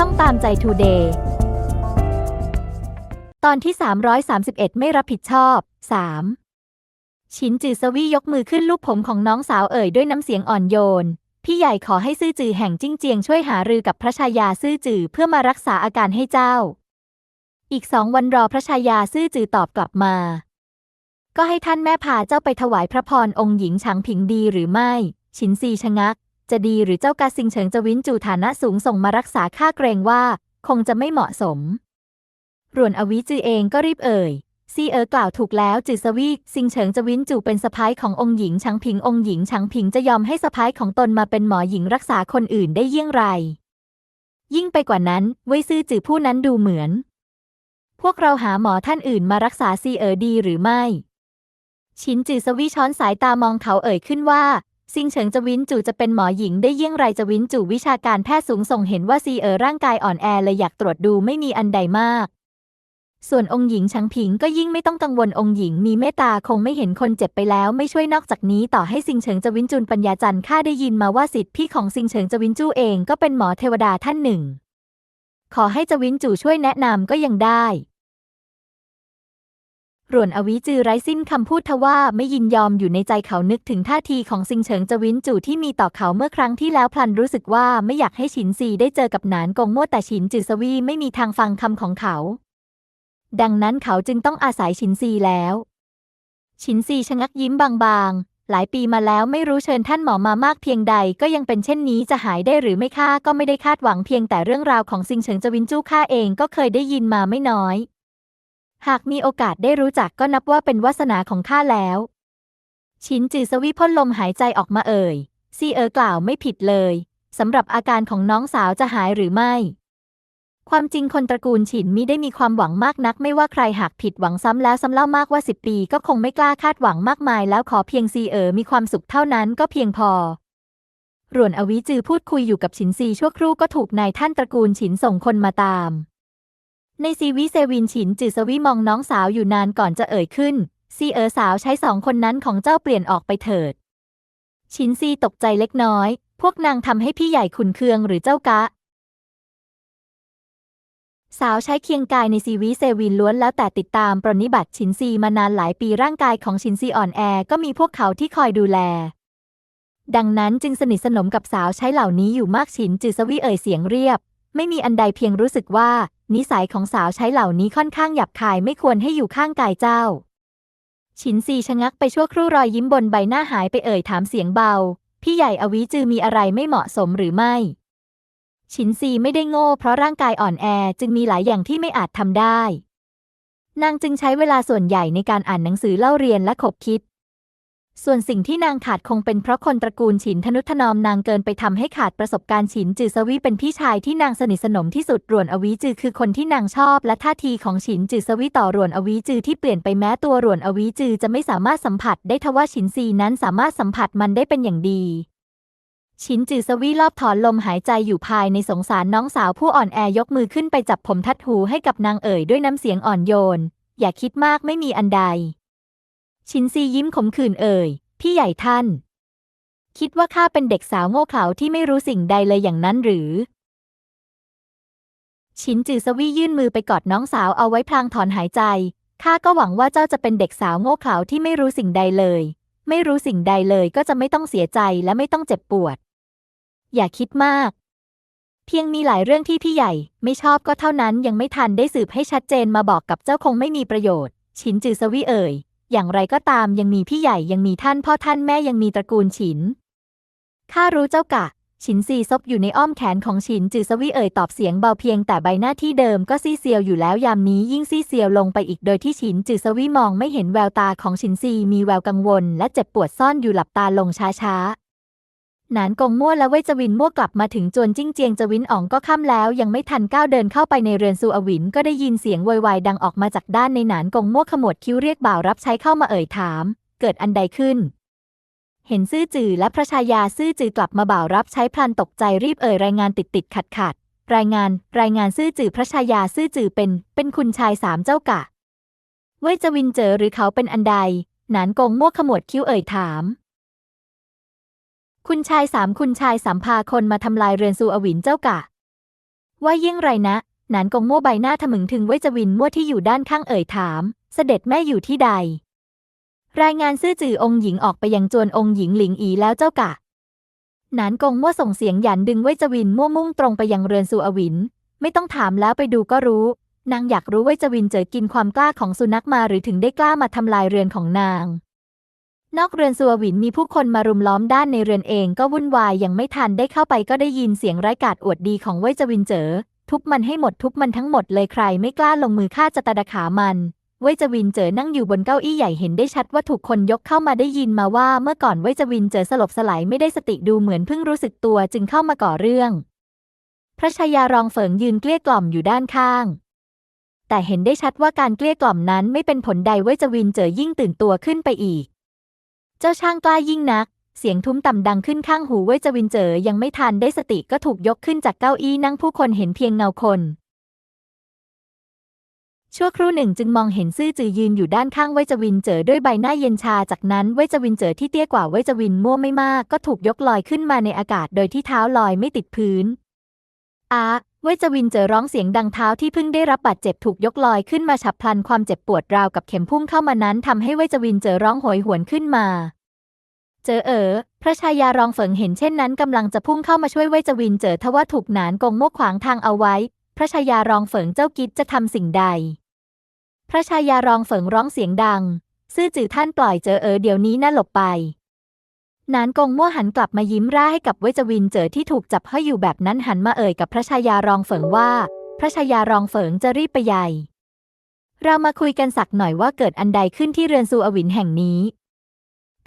ช่องตามใจทูเดย์ตอนที่ 331 ไม่รับผิดชอบ 3. ชินจือสวี่ยกมือขึ้นลูบผมของน้องสาวเอ่ยด้วยน้ำเสียงอ่อนโยน พี่ใหญ่ขอให้ซื่อจือแห่งจิ้งเจียงช่วยหารือกับพระชายาซื่อจือเพื่อมารักษาอาการให้เจ้า อีกสองวันรอพระชายาซื่อจือตอบกลับมา ก็ให้ท่านแม่พาเจ้าไปถวายพระพรองค์หญิงฉางผิงดีหรือไม่ ชินซีชะงัก จะดีหรือเจ้ากาซิงเฉิงจะวินจูฐานะสูงส่งมารักษาข้าเกรงว่า คงจะไม่เหมาะสม รวนอวิจือเองก็รีบเอ่ย ซีเอ๋อกล่าวถูกแล้วจือสวีซิงเฉิงจะวินจูเป็นสะพ้ายขององค์หญิงฉางผิงองค์หญิงฉางผิงจะยอมให้สะพ้ายของตนมาเป็นหมอหญิงรักษาคนอื่นได้เยี่ยงไร ยิ่งไปกว่านั้นเว่ยซื่อจือผู้นั้นดูเหมือน พวกเราหาหมอท่านอื่นมารักษาซีเอ๋อดีหรือไม่ชินจือสวีช้อนสายตามองเขาเอ่ยขึ้นว่า ซิงเฉิงจวินจู่จะเป็นหมอหญิงได้เยี่ยงไรจวินจู่วิชาการแพทย์สูงส่งเห็นว่าซีเออร่างกายอ่อนแอเลยอยากตรวจดูไม่มีอันใดมาก ส่วนองค์หญิงชังผิงก็ยิ่งไม่ต้องกังวลองค์หญิงมีเมตตาคงไม่เห็นคนเจ็บไปแล้วไม่ช่วยนอกจากนี้ต่อให้ซิงเฉิงจวินจุนปัญญาจันทร์ข้าได้ยินมาว่าสิทธิพี่ของซิงเฉิงจวินจู้เองก็เป็นหมอเทวดาท่านหนึ่ง ขอให้จวินจู่ช่วยแนะนำก็ยังได้ รวนอวิจือไร้สิ้นคำพูดทว่าไม่ยินยอมอยู่ในใจเขานึกถึงท่าทีของซิงเฉิงจวินจู่ที่มีต่อเขาเมื่อครั้งที่แล้วพลันรู้สึกว่าไม่อยากให้ฉินซีได้เจอกับหนานกงมั่วแต่ฉินจือสวีไม่มีทางฟังคำของเขา ดังนั้นเขาจึงต้องอาศัยฉินซีแล้ว ฉินซีชะงักยิ้มบางๆ หลายปีมาแล้วไม่รู้เชิญท่านหมอมามากเพียงใดก็ยังเป็นเช่นนี้จะหายได้หรือไม่ข้าก็ไม่ได้คาดหวังเพียงแต่เรื่องราวของซิงเฉิงจวินจู้ข้าเองก็เคยได้ยินมาไม่น้อย หากมีโอกาสได้รู้จักก็นับว่าเป็นวาสนาของข้าแล้ว ชินจือสวีพ่นลมหายใจออกมาเอ่ย ซีเอ๋อกล่าวไม่ผิดเลยสำหรับอาการของน้องสาวจะหายหรือไม่ ความจริงคนตระกูลฉินมิได้มีความหวังมากนัก ไม่ว่าใครหากผิดหวังซ้ำแล้วซ้ำเล่ามากว่าสิบปี ก็คงไม่กล้าคาดหวังมากมาย แล้วขอเพียงซีเอ๋อมีความสุขเท่านั้นก็เพียงพอรวนอวิจือพูดคุยอยู่กับฉินซีชั่วครู่ก็ถูกนายท่านตระกูลฉินส่งคนมาตาม ในซีวิเซวินฉินจือสวิมองน้องสาวอยู่นานก่อนจะเอ่ยขึ้น ซีเอ๋อสาวใช้สองคนนั้นของเจ้าเปลี่ยนออกไปเถิดชินซีตกใจเล็กน้อย พวกนางทำให้พี่ใหญ่ขุนเคืองหรือเจ้ากะ สาวใช้เคียงกายในซีวิเซวินล้วนแล้วแต่ติดตามปรนนิบัติชินซีมานานหลายปีร่างกายของชินซีอ่อนแอก็มีพวกเขาที่คอยดูแล ดังนั้นจึงสนิทสนมกับสาวใช้เหล่านี้อยู่มากชินจือสวิเอ่ยเสียงเรียบ ไม่มีอันใดเพียงรู้สึกว่า นิสัยของสาวใช้เหล่านี้ค่อนข้างหยาบคายไม่ควรให้อยู่ข้างกายเจ้าชินซีชะงักไปชั่วครู่รอยยิ้มบนใบหน้าหายไปเอ่ยถามเสียงเบา พี่ใหญ่อวิจือมีอะไรไม่เหมาะสมหรือไม่ชินซีไม่ได้โง่เพราะร่างกายอ่อนแอจึงมีหลายอย่างที่ไม่อาจทำได้ นางจึงใช้เวลาส่วนใหญ่ในการอ่านหนังสือเล่าเรียนและขบคิด ส่วนสิ่งที่นางขาดคงเป็นเพราะคนตระกูลฉินทนุถนอมนางเกินไปทำให้ขาดประสบการณ์ฉินจือสวีเป็นพี่ชายที่นางสนิทสนมที่สุดรวนอวิจือคือคนที่นางชอบ และท่าทีของฉินจือสวีต่อรวนอวิจือที่เปลี่ยนไปแม้ตัวรวนอวิจือจะไม่สามารถสัมผัสได้ทว่าฉินซีนั้นสามารถสัมผัสมันได้เป็นอย่างดีชินจือสวีรอบถอนลมหายใจอยู่ภายในสงสารน้องสาวผู้อ่อนแอยกมือขึ้นไปจับผมทัดหูให้กับนางเอ่ยด้วยน้ำเสียงอ่อนโยน อย่าคิดมากไม่มีอันใด ชินซียิ้มขมขื่นเอ่ย พี่ใหญ่ท่าน คิดว่าข้าเป็นเด็กสาวโง่เขลาที่ไม่รู้สิ่งใดเลยอย่างนั้นหรือ ชินจือสวี่ยื่นมือไปกอดน้องสาวเอาไว้พลางถอนหายใจ ข้าก็หวังว่าเจ้าจะเป็นเด็กสาวโง่เขลาที่ไม่รู้สิ่งใดเลย ไม่รู้สิ่งใดเลยก็จะไม่ต้องเสียใจและไม่ต้องเจ็บปวด อย่าคิดมาก เพียงมีหลายเรื่องที่พี่ใหญ่ ไม่ชอบก็เท่านั้นยังไม่ทันได้สืบให้ชัดเจนมาบอกกับเจ้าคงไม่มีประโยชน์ ชินจือสวี่เอ่ย อย่างไรก็ตามยังมีพี่ใหญ่ยังมีท่านพ่อท่านแม่ยังมีตระกูลฉิน ข้ารู้เจ้ากะ ฉินซีซบอยู่ในอ้อมแขนของฉินจือสวีเอ่ยตอบเสียงเบาเพียงแต่ใบหน้าที่เดิมก็ซีเซียวอยู่แล้วยามนี้ยิ่งซีเซียวลงไปอีกโดยที่ฉินจือสวีมองไม่เห็นแววตาของฉินซีมีแววกังวล และเจ็บปวดซ่อนอยู่หลับตาลงช้าๆ หนานกงมั่วและเวจวินมั่วกลับมาถึงจวนจิ้งเจียงจวินอ๋องก็ค่ำแล้ว ยังไม่ทันก้าวเดินเข้าไปในเรือนซูอวิน ก็ได้ยินเสียงโวยวายดังออกมาจากด้านในหนานกงมั่วขมวดคิ้วเรียกบ่าวรับใช้เข้ามาเอ่ยถาม เกิดอันใดขึ้น เห็นซื่อจือและพระชายาซื่อจือกลับมาบ่าวรับใช้พลันตกใจรีบเอ่ยรายงานติดติดขัดขัดรายงาน รายงานซื่อจือพระชายาซื่อจือเป็น เป็นคุณชายสามเจ้ากะ เวจวินเจอหรือเขาเป็นอันใด หนานกงมั่วขมวดคิ้วเอ่ยถาม คุณชายสามคุณชายสามพาคนมาทำลายเรือนซูอวินเจ้ากะ ว่ายิ่งไรนะ หนานกงโม่ใบหน้าทะมึงถึงเว่ยจวินมั่วที่อยู่ด้านข้างเอ่ยถาม เสด็จแม่อยู่ที่ใด รายงานซื่อจือองค์หญิงออกไปยังจวนองค์หญิงหลิงอีแล้วเจ้ากะ หนานกงมั่วส่งเสียงหยันดึงเว่ยจวินมั่วมุ่งตรงไปยังเรือนซูอวิน ไม่ต้องถามแล้วไปดูก็รู้ นางอยากรู้เว่ยจวินเจอกินความกล้าของสุนัขมาหรือถึงได้กล้ามาทำลายเรือนของนาง นอกเรือนซัวหวินมีผู้คนมารุมล้อมด้านในเรือนเองก็วุ่นวายยังไม่ทันได้เข้าไปก็ได้ยินเสียงร้ายกาจอวดดีของเว่ยจวินเจอทุบมันให้หมดทุบมันทั้งหมดเลยใครไม่กล้าลงมือฆ่าจะตาดาขามันเว่ยจวินเจอนั่งอยู่บนเก้าอี้ใหญ่เห็นได้ชัดว่าถูกคนยกเข้ามาได้ยินมาว่าเมื่อก่อนเว่ยจวินเจอสลบสลายไม่ได้สติดูเหมือนเพิ่งรู้สึกตัวจึงเข้ามาก่อเรื่อง พระชายารองเฝิงยืนเกลี้ยกล่อมอยู่ด้านข้าง แต่เห็นได้ชัดว่าการเกลี้ยกล่อมนั้นไม่เป็นผลใดเว่ยจวินเจอยิ่งตื่นตัวขึ้นไปอีก เจ้าช่างกล้ายิ่งนัก เสียงทุ้มต่ำดังขึ้นข้างหูเว่ยจวินเจอยังไม่ทันได้สติก็ถูกยกขึ้นจากเก้าอี้นั่งผู้คนเห็นเพียงเงาคน ชั่วครู่หนึ่งจึงมองเห็นซื่อจือยืนอยู่ด้านข้างเว่ยจวินเจอด้วยใบหน้าเย็นชา จากนั้นเว่ยจวินเจอที่เตี้ยกว่าเว่ยจวินมั่วไม่มากก็ถูกยกลอยขึ้นมาในอากาศโดยที่เท้าลอยไม่ติดพื้นอา เวจวินเจอร้องเสียงดังเท้าที่เพิ่งได้รับบาดเจ็บถูกยกลอยขึ้นมาฉับพลันความเจ็บปวดราวกับเข็มพุ่งเข้ามานั้นทำให้เวจวินเจอร้องโหยหวนขึ้นมา เจอเอ๋อพระชายารองเฟิงเห็นเช่นนั้นกำลังจะพุ่งเข้ามาช่วยเวจวินเจอทว่าถูกหนานกงโมกขวางทางเอาไว้ พระชายารองเฟิงเจ้ากิจจะทำสิ่งใด พระชายารองเฟิงร้องเสียงดัง ซื่อจือท่านปล่อยเจอเอ๋อเดี๋ยวนี้น่าหลบไป นานกงมั่วหันกลับมายิ้มร่าให้กับเวจวินเจอที่ถูกจับห้อยอยู่แบบนั้นหันมาเอ่ยกับพระชายารองเฟิงว่า พระชายารองเฟิงจะรีบไปใหญ่ เรามาคุยกันสักหน่อยว่าเกิดอันใดขึ้นที่เรือนซูอวินแห่งนี้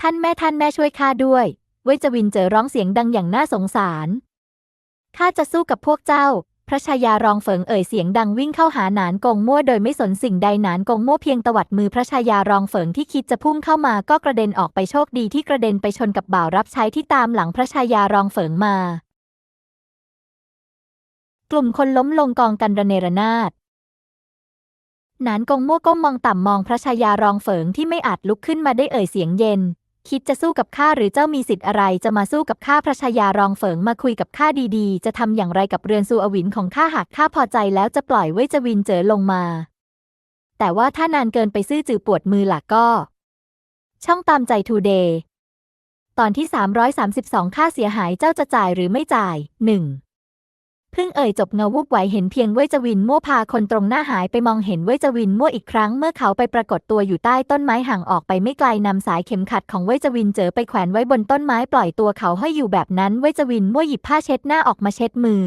ท่านแม่ท่านแม่ช่วยข้าด้วย เวจวินเจอร้องเสียงดังอย่างน่าสงสารข้าจะสู้กับพวกเจ้า พระชายารองเฟิงเอ่ยเสียงดังวิ่งเข้าหาหนานกงมั่วโดยไม่สนสิ่งใดหนานกงมั่วเพียงตวัดมือพระชายารองเฟิงที่คิดจะพุ่งเข้ามาก็กระเด็นออกไปโชคดีที่กระเด็นไปชนกับบ่าวรับใช้ที่ตามหลังพระชายารองเฟิงมา กลุ่มคนล้มลงกองกันระเนระนาดหนานกงมั่วก้มมองต่ำมองพระชายารองเฟิงที่ไม่อาจลุกขึ้นมาได้เอ่ยเสียงเย็น คิดจะสู้กับข้าหรือเจ้ามีสิทธิ์อะไรจะมาสู้กับข้าพระชายารองเฟิงมาคุยกับข้าดีๆ จะทำอย่างไรกับเรือนซูอวินของข้าหากข้าพอใจแล้วจะปล่อยเว่ยจวินเจอลงมา แต่ว่าถ้านานเกินไปซื่อจือปวดมือหลักก็ ช่องตามใจทูเดย์ตอนที่ 332 ค่าเสียหายเจ้าจะจ่ายหรือไม่จ่าย 1. เพิ่งเอ่ยจบเงาวุบไหวเห็นเพียงเวจวินมั่วพาคนตรงหน้าหายไปมองเห็นเวจวินมั่วอีกครั้งเมื่อเขาไปปรากฏตัวอยู่ใต้ต้นไม้ห่างออกไปไม่ไกลนำสายเข็มขัดของเวจวินเจอไปแขวนไว้บนต้นไม้ปล่อยตัวเขาห้อยอยู่แบบนั้นเวจวินมั่วหยิบผ้าเช็ดหน้าออกมาเช็ดมือ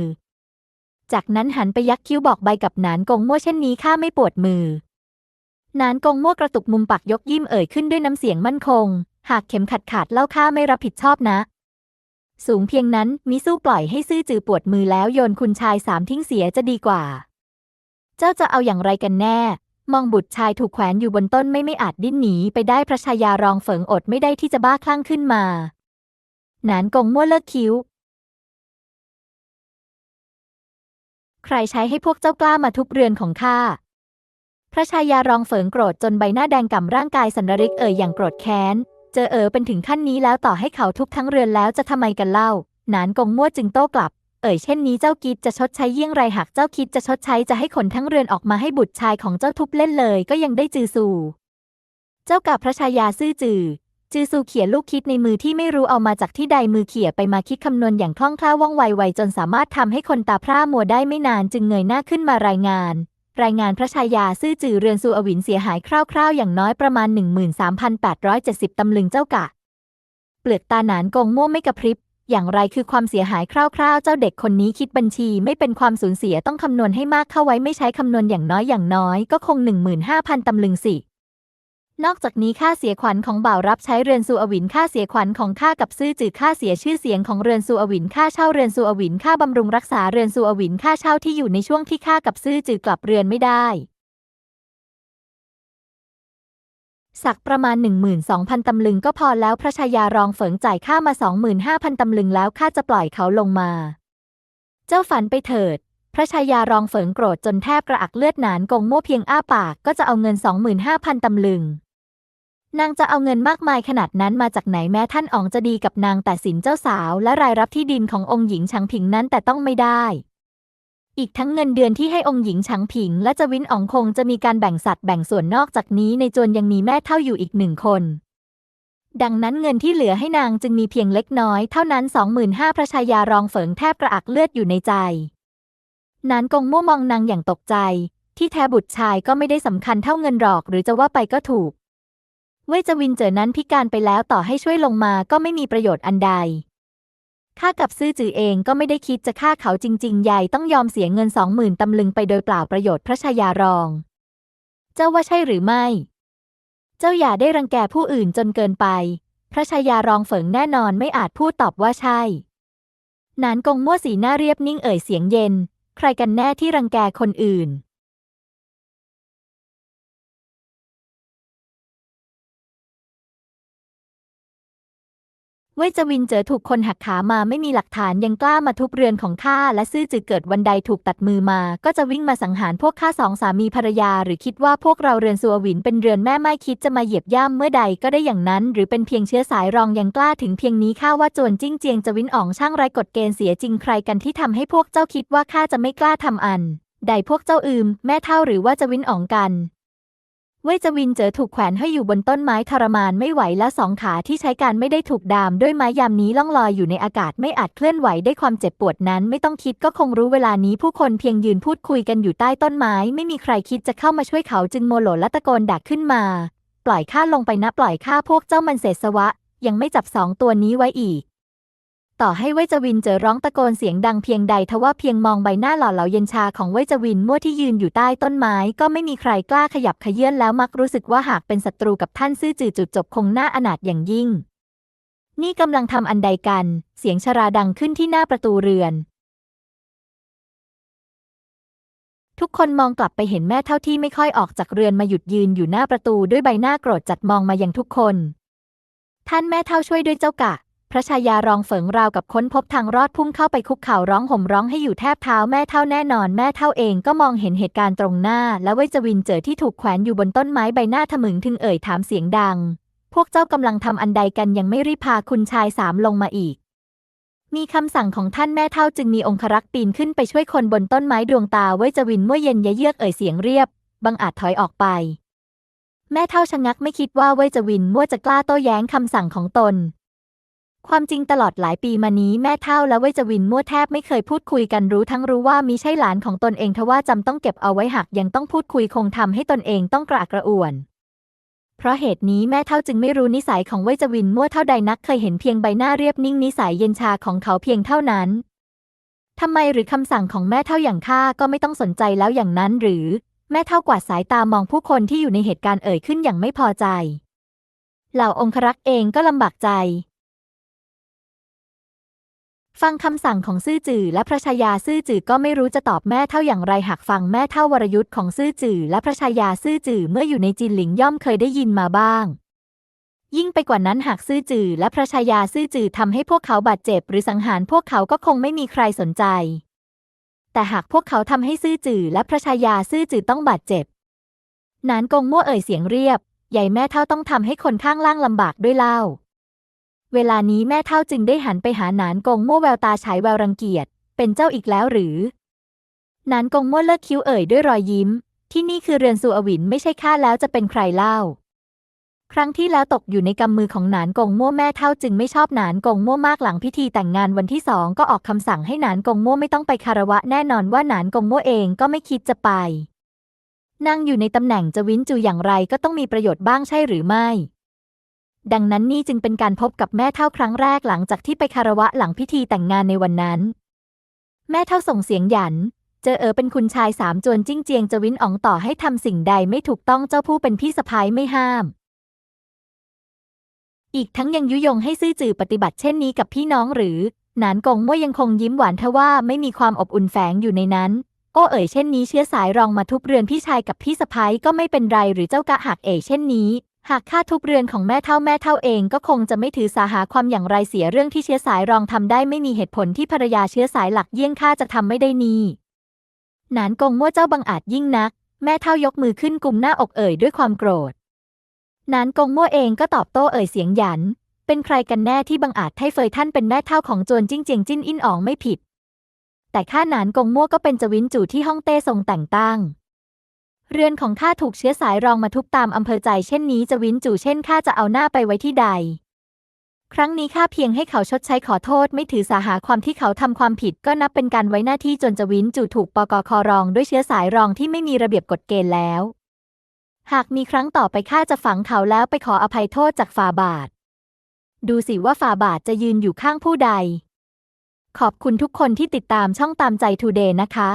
จากนั้นหันไปยักคิ้วบอกใบกับนานกงมั่วเช่นนี้ข้าไม่ปวดมือนานกงมั่วกระตุกมุมปากยกยิ้มเอ่ยขึ้นด้วยน้ำเสียงมั่นคง หากเข็มขัดขาดเล่าข้าไม่รับผิดชอบนะ สูงเพียงนั้นมิสู้ปล่อยให้ซื่อจือปวดมือแล้วโยนคุณชายสามทิ้งเสียจะดีกว่า เจ้าจะเอาอย่างไรกันแน่ มองบุตรชายถูกแขวนอยู่บนต้นไม่ไม่อาจดิ้นหนีไปได้พระชายารองเฝิงอดไม่ได้ที่จะบ้าคลั่งขึ้นมาหนานกงมั่วเลิกคิ้ว ใครใช้ให้พวกเจ้ากล้ามาทุบเรือนของข้าพระชายารองเฝิงโกรธจนใบหน้าแดงก่ำร่างกายสันนริกเอ่ยอย่างโกรธแค้น เจอเอ๋อเป็นถึงขั้นนี้แล้วต่อให้เขาทุบทั้งเรือนแล้วจะทำไมกันเล่า หนานกงมั่วจึงโต้กลับ เอ่ยเช่นนี้เจ้าคิดจะชดใช้เยี่ยงไรหากเจ้าคิดจะชดใช้จะให้ขนทั้งเรือนออกมาให้บุตรชายของเจ้าทุบเล่นเลย ก็ยังได้จือซูเจ้ากับพระชายาซื่อจือจือซูเขี่ยลูกคิดในมือที่ไม่รู้เอามาจากที่ใดมือเขี่ยไปมาคิดคำนวณอย่างคล่องแคล่วว่องไวไวจนสามารถทำให้คนตาพร่ามัวได้ไม่นานจึงเงยหน้าขึ้นมารายงาน รายงานพระชายาซื่อจือเรือนซูอวินเสียหายคร่าวๆ อย่างน้อยประมาณ 13,870 ตำลึงเจ้ากะ เปลือกตาหนานกงม่วไม่กระพริบ อย่างไรคือความเสียหายคร่าวๆ เจ้าเด็กคนนี้คิดบัญชีไม่เป็นความสูญเสียต้องคำนวณให้มากเข้าไว้ไม่ใช้คำนวณอย่างน้อยอย่างน้อยก็คง 15,000 ตำลึงสิ นอกจากนี้ค่าเสียขวัญของบ่าวรับใช้เรือนซูอวินค่าเสียขวัญของข้ากับซื่อจือค่าเสียชื่อเสียงของเรือนซูอวินค่าเช่าเรือนซูอวินค่าบำรุงรักษาเรือนซูอวินค่าเช่าที่อยู่ในช่วงที่ข้ากับซื่อจือกลับเรือนไม่ได้สักประมาณ 12,000 ตำลึงก็พอแล้วพระชายารองเฝิงจ่ายค่ามา 25,000 ตำลึงแล้วข้าจะปล่อยเขาลงมา เจ้าฝันไปเถิด พระชายารองเฝิงโกรธจนแทบกระอักเลือดหนานกงโม่เพียงอ้าปากก็จะเอาเงิน 25,000 ตำลึง นางจะเอาเงินมากมายขนาดนั้นมาจากไหนแม้ท่านอ๋องจะดีกับนางแต่สินเจ้าสาวและรายรับที่ดินขององค์หญิงชังผิงนั้นแต่ต้องไม่ได้ อีกทั้งเงินเดือนที่ให้องค์หญิงฉังผิง และจวินอ๋องคงจะมีการแบ่งสัดแบ่งส่วนนอกจากนี้ในจวนยังมีแม่เท่าอยู่อีกหนึ่งคน ดังนั้นเงินที่เหลือให้นางจึงมีเพียงเล็กน้อยเท่านั้นสองหมื่นห้าพระชายารองเฝิงแทบกระอักเลือดอยู่ในใจนานกงมั่วมองนางอย่างตกใจ ที่แท้บุตรชายก็ไม่ได้สำคัญเท่าเงินหรอก หรือจะว่าไปก็ถูก เว่ยจวินเจอนั้นพิการไปแล้วต่อให้ช่วยลงมาก็ไม่มีประโยชน์อันใด ข้ากับซื่อจือเองก็ไม่ได้คิดจะฆ่าเขาจริงๆใหญ่ต้องยอมเสียเงินสองหมื่นตำลึงไปโดยเปล่าประโยชน์พระชายารอง เจ้าว่าใช่หรือไม่ เจ้าอย่าได้รังแกผู้อื่นจนเกินไป พระชายารองเฝิงแน่นอนไม่อาจพูดตอบว่าใช่ นานกงมั่วสีหน้าเรียบนิ่งเอ่ยเสียงเย็น ใครกันแน่ที่รังแกคนอื่น ว่ยจวินเจอถูกคนหักขามาไม่มีหลักฐานยังกล้ามาทุบเรือนของข้าและซื่อจือเกิดวันใดถูกตัดมือมา ก็จะวิ่งมาสังหารพวกข้าสองสามีภรรยา หรือคิดว่าพวกเราเรือนสัววินเป็นเรือนแม่ไม่คิดจะมาเหยียบย่ำเมื่อใดก็ได้อย่างนั้น หรือเป็นเพียงเชื้อสายรองยังกล้าถึงเพียงนี้ข้าว่าจวนจิ้งเจียงจะวินอ่องช่างไร้กฎเกณฑ์เสียจริงใครกันที่ทำให้พวกเจ้าคิดว่าข้าจะไม่กล้าทำอัน ใดพวกเจ้าอืม แม่เท่าหรือว่าจะวินอ่องกัน เว่ยจวินเจอถูกแขวนให้อยู่บนต้นไม้ทรมานไม่ไหวและสองขาที่ใช้การไม่ได้ถูกดามด้วยไม้ยามนี้ล่องลอยอยู่ในอากาศไม่อาจเคลื่อนไหวได้ความเจ็บปวดนั้นไม่ต้องคิดก็คงรู้เวลานี้ผู้คนเพียงยืนพูดคุยกันอยู่ใต้ต้นไม้ ไม่มีใครคิดจะเข้ามาช่วยเขาจึงโมโหและตะโกนด่าขึ้นมา ปล่อยข้าลงไปนะปล่อยข้าพวกเจ้ามันเศษสวะ ยังไม่จับสองตัวนี้ไว้อีก ต่อให้เว่ยจวินเจอร้องตะโกนเสียงดังเพียงใดทว่าเพียงมองใบหน้าหล่อเหลาเย็นชาของเว่ยจวินมั่วที่ยืนอยู่ใต้ต้นไม้ ก็ไม่มีใครกล้าขยับขยื่นแล้วมักรู้สึกว่าหากเป็นศัตรูกับท่านซื่อจือจุดจบคงน่าอนาถอย่างยิ่ง นี่กำลังทำอันใดกัน เสียงชราดังขึ้นที่หน้าประตูเรือน ทุกคนมองกลับไปเห็นแม่เท่าที่ไม่ค่อยออกจากเรือนมาหยุดยืนอยู่หน้าประตูด้วยใบหน้าโกรธจัดมองมายังทุกคน ท่านแม่เท่าช่วยด้วยเจ้ากะ พระชายารองเฝิงราวกับค้นพบทางรอดพุ่งเข้าไปคุกเข่าร้องห่มร้องให้อยู่แทบเท้าแม่เท่าแน่นอนแม่เท่าเองก็มองเห็นเหตุการณ์ตรงหน้า และเวจวินเจอที่ถูกแขวนอยู่บนต้นไม้ใบหน้าทะมึงถึงเอ่ยถามเสียงดัง พวกเจ้ากำลังทำอันใดกันยังไม่รีพาคุณชายสามลงมาอีก มีคำสั่งของท่านแม่เท่าจึงมีองครักษ์ปีนขึ้นไปช่วยคนบนต้นไม้ดวงตาเวจวินเมื่อเย็นยะเยือกเอ่ยเสียงเรียบ บังอาจถอยออกไป แม่เท่าชะงักไม่คิดว่าเวจวินมั่วจะกล้าโต้แย้งคำสั่งของตน ความจริงตลอดหลายปีมานี้แม่เท่าและเวจวินมั่วแทบไม่เคยพูดคุยกันรู้ทั้งรู้ว่ามิใช่หลานของตนเองทว่าจำต้องเก็บเอาไว้หักยังต้องพูดคุยคงทำให้ตนเองต้องกระอักกระอ่วน เพราะเหตุนี้แม่เท่าจึงไม่รู้นิสัยของเวจวินมั่วเท่าใดนักเคยเห็นเพียงใบหน้าเรียบนิ่งนิสัยเย็นชาของเขาเพียงเท่านั้นทำไมหรือคำสั่งของแม่เท่าอย่างข้าก็ไม่ต้องสนใจแล้วอย่างนั้นหรือ แม่เท่ากวาดสายตามองผู้คนที่อยู่ในเหตุการณ์เอ่ยขึ้นอย่างไม่พอใจ เหล่าองครักษ์เองก็ลำบากใจ ฟังคำสั่งของซื่อจื่อและพระชายาซื่อจื่อก็ไม่รู้จะตอบแม่เท่าอย่างไรหากฟังแม่เท่าวรยุทธ์ของซื่อจื่อและพระชายาซื่อจื่อเมื่ออยู่ในจินหลิงย่อมเคยได้ยินมาบ้าง ยิ่งไปกว่านั้นหากซื่อจื่อและพระชายาซื่อจื่อทำให้พวกเขาบาดเจ็บ หรือสังหารพวกเขาก็คงไม่มีใครสนใจ แต่หากพวกเขาทำให้ซื่อจื่อและพระชายาซื่อจื่อต้องบาดเจ็บนานกงมั่วเอ่ยเสียงเรียบใหญ่แม่เท่าต้องทำให้คนข้างล่างลำบากด้วยเล่า เวลานี้แม่เท่าจึงได้หันไปหาหนานกงม่วแววตาฉายแววรังเกียจ เป็นเจ้าอีกแล้วหรือ หนานกงม่วเลิกคิ้วเอ่ยด้วยรอยยิ้ม ที่นี่คือเรือนสุอวินไม่ใช่ข้าแล้วจะเป็นใครเล่า ครั้งที่แล้วตกอยู่ในกำมือของหนานกงม่วแม่เท่าจึงไม่ชอบหนานกงม่วมากหลังพิธีแต่งงานวันที่สองก็ออกคำสั่งให้หนานกงม่วไม่ต้องไปคารวะแน่นอนว่าหนานกงม่วเองก็ไม่คิดจะไปนั่งอยู่ในตำแหน่งจะวิ้นจูอย่างไรก็ต้องมีประโยชน์บ้างใช่หรือไม่ ดังนั้นนี่จึงเป็นการพบกับแม่เท่าครั้งแรกหลังจากที่ไปคารวะหลังพิธีแต่งงานในวันนั้น แม่เท่าส่งเสียงหยัน เจอเออเป็นคุณชายสามจวนจิ้งเจียงจะวินอ๋องต่อให้ทำสิ่งใดไม่ถูกต้องเจ้าผู้เป็นพี่สะพ้ายไม่ห้าม อีกทั้งยังยุยงให้ซื่อจือปฏิบัติเช่นนี้กับพี่น้องหรือ หนานกงมั่วยังคงยิ้มหวานทว่าไม่มีความอบอุ่นแฝงอยู่ในนั้นโอ้เอ๋ยเช่นนี้เชื้อสายรองมาทุบเรือนพี่ชายกับพี่สะพ้ายก็ไม่เป็นไรหรือเจ้ากะหักเอ๋ยเช่นนี้ หากข้าทุบเรือนของแม่เท่าแม่เท่าเองก็คงจะไม่ถือสาหาความอย่างไรเสียเรื่องที่เชื้อสายรองทำได้ไม่มีเหตุผลที่ภรรยาเชื้อสายหลักเยี่ยงข้าจะทำไม่ได้นี่หนานกงมั่วเจ้าบังอาจยิ่งนัก แม่เท่ายกมือขึ้นกุมหน้าอกเอ่ยด้วยความโกรธนานกงมั่วเองก็ตอบโต้เอ่ยเสียงหยัน เป็นใครกันแน่ที่บังอาจให้เฟยท่านเป็นแม่เท่าของโจรจิ้งเจียงจิ้นอินอ๋องไม่ผิด แต่ข้านานกงมั่วก็เป็นจวินจู่ที่ฮ่องเต้ทรงแต่งตั้ง เรือนของข้าถูกเชื้อสายรองมาทุบตามอำเภอใจเช่นนี้จะวินจู่เช่นข้าจะเอาหน้าไปไว้ที่ใด ครั้งนี้ข้าเพียงให้เขาชดใช้ขอโทษไม่ถือสาหาความที่เขาทำความผิดก็นับเป็นการไว้หน้าที่จนจวินจู่ถูกปกครองด้วยเชื้อสายรองที่ไม่มีระเบียบกฎเกณฑ์แล้ว หากมีครั้งต่อไปข้าจะฝังเขาแล้วไปขออภัยโทษจากฝ่าบาท ดูสิว่าฝ่าบาทจะยืนอยู่ข้างผู้ใด ขอบคุณทุกคนที่ติดตามช่องตามใจทูเดย์นะคะ